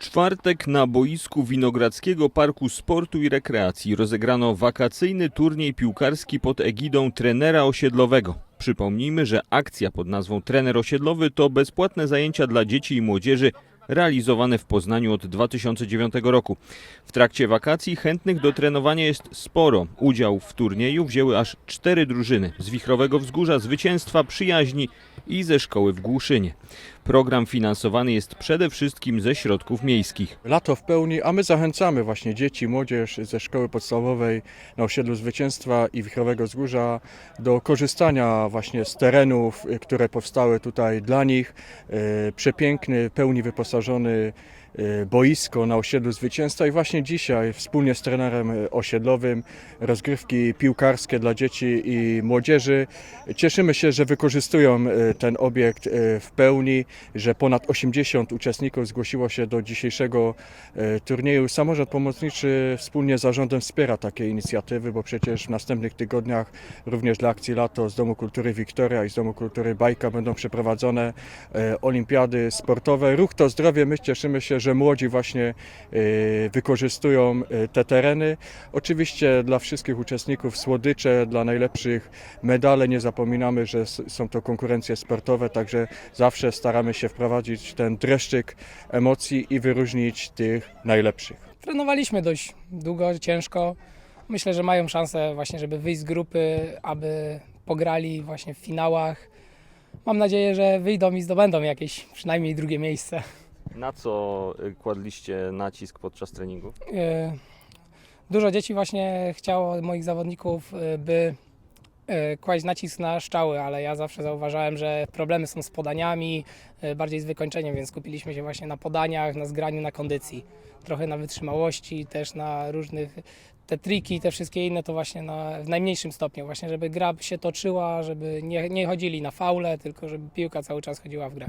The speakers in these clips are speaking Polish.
czwartek na boisku Winogrodzkiego Parku Sportu i Rekreacji rozegrano wakacyjny turniej piłkarski pod egidą trenera osiedlowego. Przypomnijmy, że akcja pod nazwą Trener Osiedlowy to bezpłatne zajęcia dla dzieci i młodzieży realizowane w Poznaniu od 2009 roku. W trakcie wakacji chętnych do trenowania jest sporo. Udział w turnieju wzięły aż cztery drużyny z Wichrowego Wzgórza, Zwycięstwa, Przyjaźni i ze szkoły w Głuszynie. Program finansowany jest przede wszystkim ze środków miejskich. Lato w pełni, a my zachęcamy właśnie dzieci, młodzież ze szkoły podstawowej na osiedlu Zwycięstwa i Wichrowego Wzgórza do korzystania właśnie z terenów, które powstały tutaj dla nich. Y, Przepiękny, pełni wyposażony boisko na osiedlu Zwycięstwa i właśnie dzisiaj wspólnie z trenerem y, osiedlowym rozgrywki piłkarskie dla dzieci i młodzieży. Cieszymy się, że wykorzystują y, ten obiekt y, w pełni, że ponad 80 uczestników zgłosiło się do dzisiejszego turnieju. Samorząd Pomocniczy wspólnie z zarządem wspiera takie inicjatywy, bo przecież w następnych tygodniach również dla akcji Lato z Domu Kultury Wiktoria i z Domu Kultury Bajka będą przeprowadzone olimpiady sportowe. Ruch to zdrowie, my cieszymy się, że młodzi właśnie e, wykorzystują e, te tereny. Oczywiście dla wszystkich uczestników słodycze, dla najlepszych medale. Nie zapominamy, że są to konkurencje sportowe, także zawsze staramy się wprowadzić ten dreszczyk emocji i wyróżnić tych najlepszych. Trenowaliśmy dość długo, ciężko. Myślę, że mają szansę właśnie, żeby wyjść z grupy, aby pograli właśnie w finałach. Mam nadzieję, że wyjdą i zdobędą jakieś przynajmniej drugie miejsce. Na co y, kładliście nacisk podczas treningu? E, Dużo dzieci właśnie chciało moich zawodników, e, by e, kłaść nacisk na szczały, ale ja zawsze zauważałem, że problemy są z podaniami, bardziej z wykończeniem, więc skupiliśmy się właśnie na podaniach, na zgraniu, na kondycji. Trochę na wytrzymałości, też na różnych te triki, te wszystkie inne to właśnie na, w najmniejszym stopniu, właśnie żeby gra się toczyła, żeby nie, nie chodzili na faule, tylko żeby piłka cały czas chodziła w grę.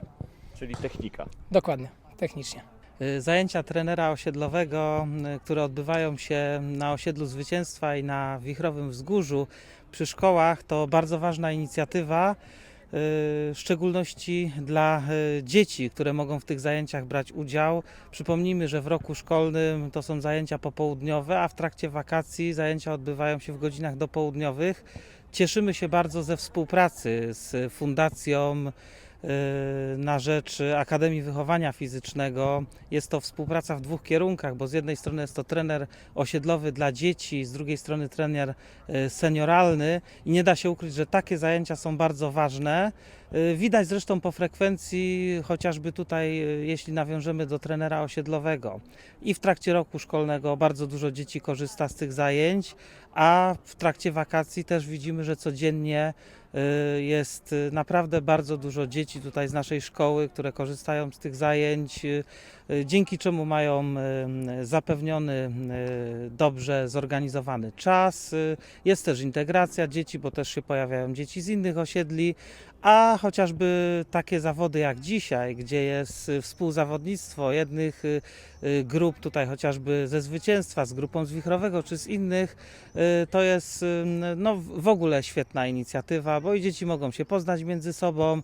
Czyli technika. Dokładnie, technicznie. Y, Zajęcia trenera osiedlowego, y, które odbywają się na osiedlu Zwycięstwa i na Wichrowym Wzgórzu przy szkołach, to bardzo ważna inicjatywa, y, w szczególności dla dzieci, które mogą w tych zajęciach brać udział. Przypomnijmy, że w roku szkolnym to są zajęcia popołudniowe, a w trakcie wakacji zajęcia odbywają się w godzinach dopołudniowych. Cieszymy się bardzo ze współpracy z Fundacją na rzecz Akademii Wychowania Fizycznego. Jest to współpraca w dwóch kierunkach, bo z jednej strony jest to trener osiedlowy dla dzieci, z drugiej strony trener y, senioralny i nie da się ukryć, że takie zajęcia są bardzo ważne. Y, Widać zresztą po frekwencji, chociażby tutaj, y, jeśli nawiążemy do trenera osiedlowego. I w trakcie roku szkolnego bardzo dużo dzieci korzysta z tych zajęć, a w trakcie wakacji też widzimy, że codziennie y, jest y, naprawdę bardzo dużo dzieci tutaj z naszej szkoły, które korzystają z tych zajęć, y, dzięki czemu mają zapewniony dobrze zorganizowany czas. Jest też integracja dzieci, bo też się pojawiają dzieci z innych osiedli, a chociażby takie zawody jak dzisiaj, gdzie jest współzawodnictwo jednych grup, tutaj chociażby ze zwycięstwa, z grupą z Wichrowego czy z innych, to jest y, no, w ogóle świetna inicjatywa, bo i dzieci mogą się poznać między sobą,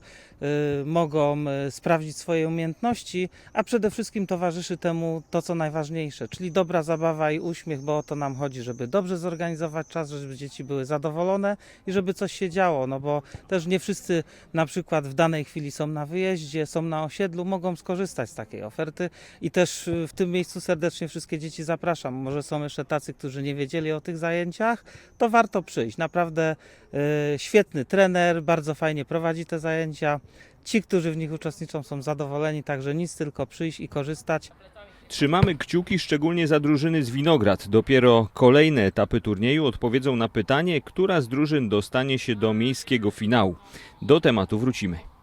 y, mogą y, sprawdzić swoje umiejętności, a przede wszystkim towarzyszy temu to, co najważniejsze, czyli dobra zabawa i uśmiech, bo o to nam chodzi, żeby dobrze zorganizować czas, żeby dzieci były zadowolone i żeby coś się działo, no bo też nie wszyscy na przykład w danej chwili są na wyjeździe, są na osiedlu, mogą skorzystać z takiej oferty i też y, w tym miejscu serdecznie wszystkie dzieci zapraszam. Może są jeszcze tacy, którzy nie wiedzieli o tych zajęciach, to warto przyjść. Naprawdę y, świetny trener, bardzo fajnie prowadzi te zajęcia. Ci, którzy w nich uczestniczą, są zadowoleni, także nic tylko przyjść i korzystać. Trzymamy kciuki szczególnie za drużyny z Winograd. Dopiero kolejne etapy turnieju odpowiedzą na pytanie, która z drużyn dostanie się do miejskiego finału. Do tematu wrócimy.